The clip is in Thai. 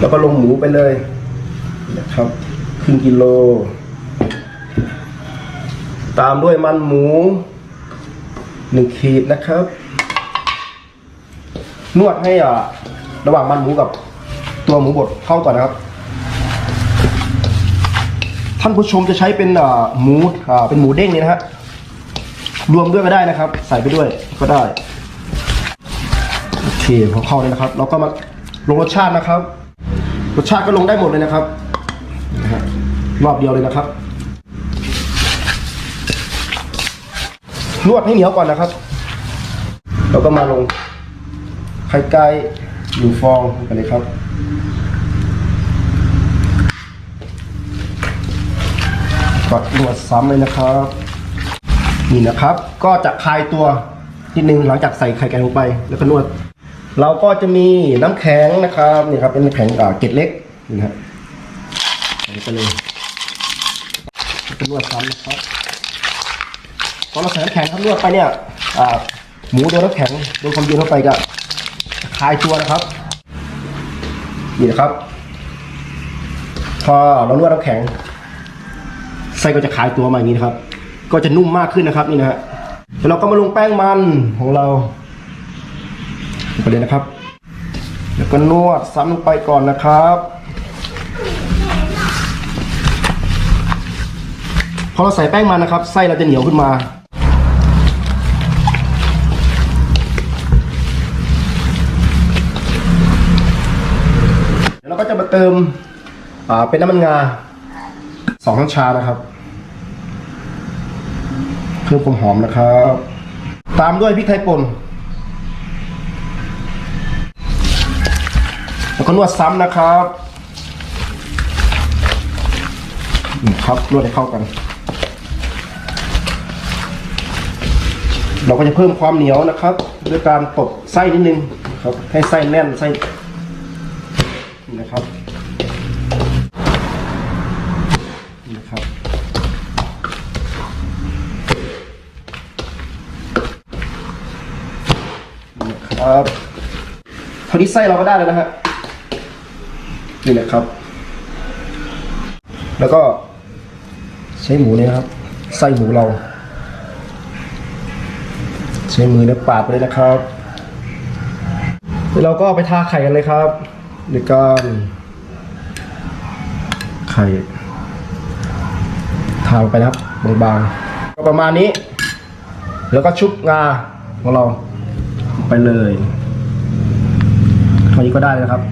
แล้วก็ลงหมูไปเลยนะครับ ครึ่งกิโล ตามด้วยมันหมูหนึ่งขีดนะครับ นวดให้อะระหว่างมันหมูกับตัวหมูบดเข้าก่อนนะครับ ท่านผู้ชมจะใช้เป็นอ่หมูอ่าเป็นหมูเด้งนี่นะฮะรวมด้วยก็ได้นะครับ ใส่ไปด้วยก็ได้โอเคพอเข้าเลยนะครับเราก็มาลงรสชาตินะครับ รสชาติก็ลงได้หมดเลยนะครับนะฮะรอบเดียวเลยนะครับ นวดให้เหนียวก่อนนะครับแล้วก็มาลงไข่ไก่หนึ่งฟองไปเลยครับก็นวดซ้ำเลยนะครับ นี่นะครับ ก็จะคลายตัวนิดนึงหลังจากใส่ไข่ไก่ลงไป แล้วก็นวด เราก็จะมีน้ำแข็งนะครับนี่ครับเป็นน้ำแข็งอ่าเกล็ดเล็กนี่นะครับใส่ไปเลยนวดซ้ำนะครับพอนเราใส่น้ำแข็งครับนวดไปเนี่ยหมูโดนน้ำแข็งโดนความเย็นเข้าไปก็คลายตัวนะครับนี่นะครับ พอเรานวดน้ำแข็งไส้ก็จะคลายตัวมาอย่างนี้นะครับ ก็จะนุ่มมากขึ้นนะครับนี่นะฮะแล้วเราก็มาลงแป้งมันของเรา ไปเลยนะครับ แล้วก็นวดซ้ำลงไปก่อนนะครับพอเราใส่แป้งมันนะครับ ไส้เราจะเหนียวขึ้นมาเดี๋ยวเราก็จะมาเติมเป็นน้ำมันงาสองช้อนชานะครับเพิ่มความหอมนะครับ ตามด้วยพริกไทยป่น แล้วก็นวดซ้ำนะครับนะครับนวดให้เข้ากัน เราก็จะเพิ่มความเหนียวนะครับ ด้วยการตบไส้นิดนึงนะครับ ให้ไส้แน่นไส้นะครับนะครับนี่นะครับเท่านี้ไส้เราก็ได้แล้วนะฮะ นี่แหละครับ แล้วก็ใช้หมูเนี่ยครับไส้หมูเรา ใช้มือเนี่ยปาดไปเลยนะครับเดี๋ยวเราก็เอาไปทาไข่กันเลยครับในการไข่ทาลงไปนะครับบางๆก็ประมาณนี้ แล้วก็ชุบงาของเราไปเลยเท่านี้ก็ได้เลยนะครับ